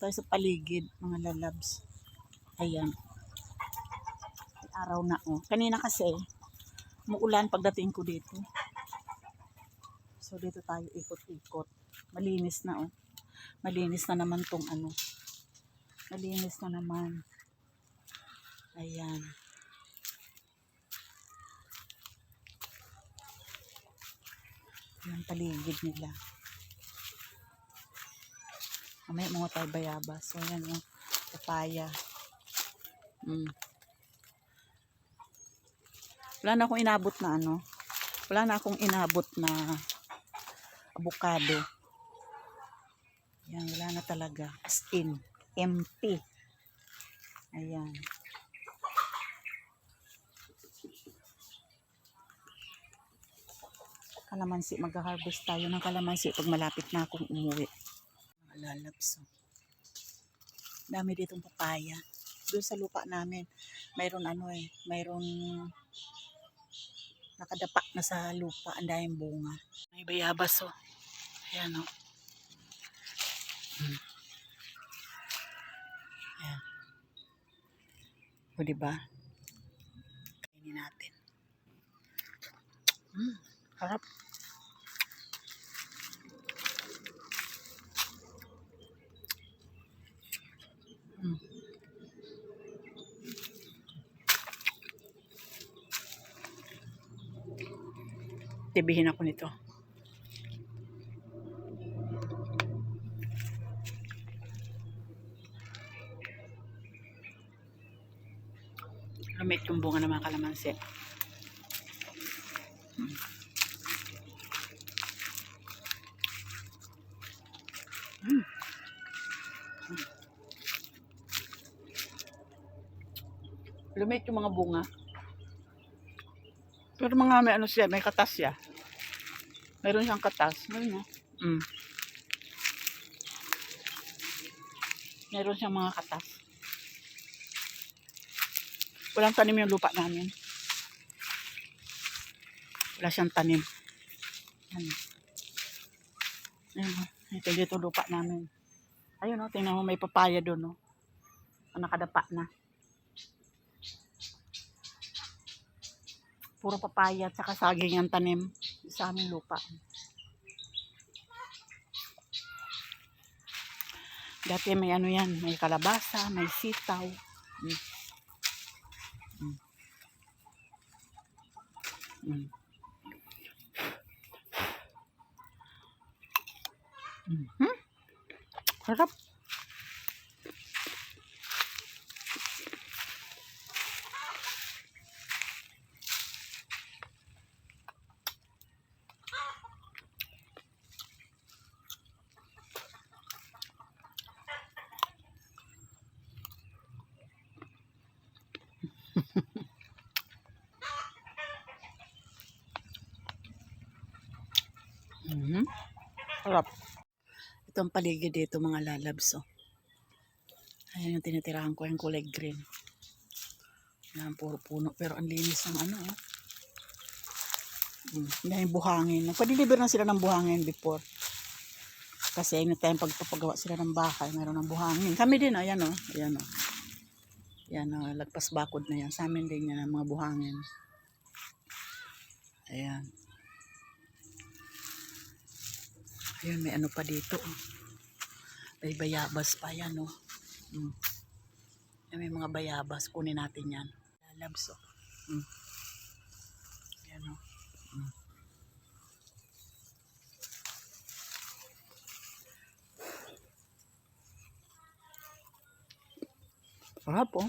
tayo sa paligid, mga lalabs. Ayan. Araw na oh. Kanina kasi, muulan pagdating ko dito. So dito tayo ikot-ikot. Malinis na oh. Malinis na naman tong ano. Malinis na naman. Ayan. Yung paligid nila. Mamaya mga tayo bayabas. So, yan yung papaya. Mm. Wala na akong inabot na ano. Wala na akong inabot na avocado. Yan, wala na talaga. As in, empty. Ayan. Kalamansi, mag-harvest tayo ng kalamansi pag malapit na akong umuwi. Lalabs. Dami ditong papaya. Doon sa lupa namin, mayroon ano eh, mayroon nakadapa na sa lupa, ang daming bunga. May bayabas oh. Ayan oh. Hmm. Ayan. O diba? Kainin natin. Hmm, harap. Tibihin ako nito. Lumit yung bunga ng mga kalamansi. Hmm. Hmm. Hmm. Lumit yung mga bunga. Pero mga may ano siya, may katas siya. Meron siyang katas. Meron no? Mm. Meron siyang mga katas. Walang tanim yung lupa namin. Wala siyang tanim. Yan. Ayan, oh. ito dito lupa namin. Ayun o, tingnan mo may papaya doon o. Oh. Nakadapa na. Puro papaya at saka saging ang tanim sa aming lupa. Dati may ano yan, may kalabasa, may sitaw. Mm. Mm. Mm. Mhm. Harap. Mhm. Harap. Ito ang paligid dito mga lalabs. Oh. Ayan yung tinitirahan ko yung kulay green. Yan, puro puno. Pero ang linis ng ano. Oh. Mm, yung buhangin. Nagpa-deliver na sila ng buhangin before. Kasi anytime pagpapagawa sila ng bahay, meron ng buhangin. Kami din, ayan o. Oh. Ayan o. Oh. Yan o, oh, lagpas bakod na yan. Sa amin din yan, ang mga buhangin. Ayan. Ayan, may ano pa dito. Oh. May bayabas pa yan, oh. Mm. May mga bayabas. Kunin natin yan. Lalabs, oh. Mm. Ayan, oh. Mm. Sarap, oh.